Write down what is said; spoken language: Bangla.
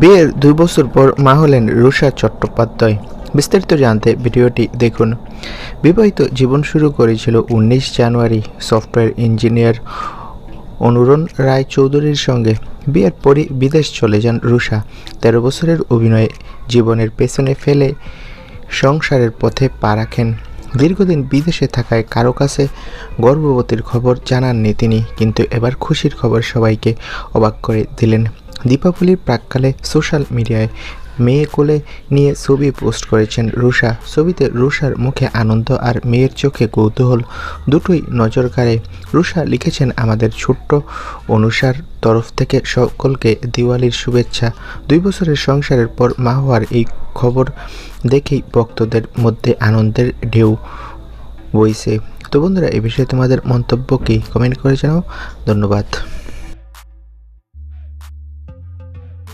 বিয়ের দুই বছর পর মা হলেন রুষা চট্টোপাধ্যায়। বিস্তারিত জানতে ভিডিওটি দেখুন। বিবাহিত জীবন শুরু করেছিল উনিশ জানুয়ারি, সফটওয়্যার ইঞ্জিনিয়ার অনুরণ রায় চৌধুরীর সঙ্গে। বিয়ের পরই বিদেশ চলে যান রুষা তেরো বছরের অভিনয়ে জীবনের পেছনে ফেলে সংসারের পথে পা রাখেন। দীর্ঘদিন বিদেশে থাকায় কারও কাছে গর্ভবতীর খবর জানাননি তিনি, কিন্তু এবার খুশির খবর সবাইকে অবাক করে দিলেন। দীপাবলির প্রাককালে সোশ্যাল মিডিয়ায় মেয়ে কোলে নিয়ে ছবি পোস্ট করেছেন রুষা ছবিতে রুষার মুখে আনন্দ আর মেয়ের চোখে কৌতূহল দুটোই নজর কাড়ে। রুষা লিখেছেন, আমাদের ছোট্ট অনুসার তরফ থেকে সকলকে দিওয়ালির শুভেচ্ছা। দুই বছরের সংসারের পর মা হওয়ার এই খবর দেখেই ভক্তদের মধ্যে আনন্দের ঢেউ বইছে। তো বন্ধুরা, এ বিষয়ে তোমাদের মন্তব্য কি? কমেন্ট করে জানাও। ধন্যবাদ।